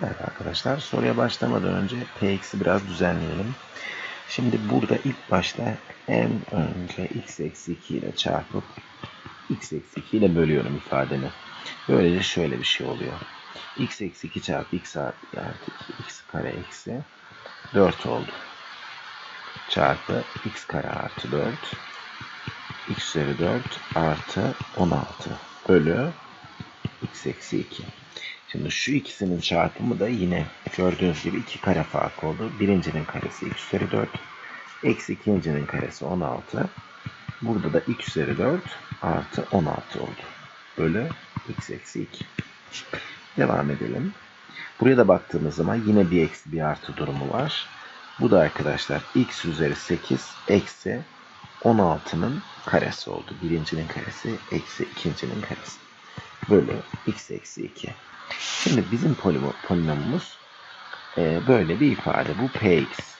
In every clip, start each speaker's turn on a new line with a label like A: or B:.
A: Evet arkadaşlar soruya başlamadan önce px'i biraz düzenleyelim. Şimdi burada ilk başta en önce x eksi 2 ile çarpıp x eksi 2 ile bölüyorum ifademi. Böylece şöyle bir şey oluyor. x eksi 2 çarpı x artı 2 x kare eksi 4 oldu. Çarpı x kare artı 4 x üzeri 4 artı 16 bölü x eksi 2. Şimdi şu ikisinin çarpımı da yine gördüğünüz gibi iki kare fark oldu. Birincinin karesi x üzeri 4. Eksi ikincinin karesi 16. Burada da x üzeri 4 artı 16 oldu. Bölü x eksi 2. Devam edelim. Buraya da baktığımız zaman yine bir eksi bir artı durumu var. Bu da arkadaşlar x üzeri 8 eksi 16'nın karesi oldu. Birincinin karesi eksi ikincinin karesi. Bölü x eksi 2. Şimdi bizim polinomumuz e, böyle bir ifade. Bu px.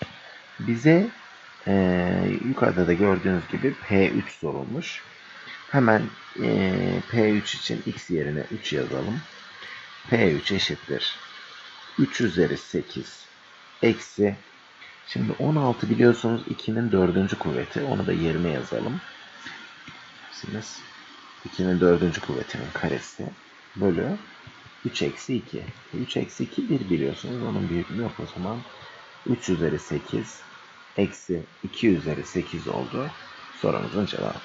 A: Bize e, yukarıda da gördüğünüz gibi p3 sorulmuş. Hemen e, p3 için x yerine 3 yazalım. p3 eşittir. 3 üzeri 8 eksi Şimdi 16 biliyorsunuz 2'nin dördüncü kuvveti. Onu da yerine yazalım. Siz 2'nin dördüncü kuvvetinin karesi bölü 3 eksi 2. 3 eksi 2 1 biliyorsunuz. Onun büyüklüğü yok o zaman. 3 üzeri 8 eksi 2 üzeri 8 oldu. Sorumuzun cevabı.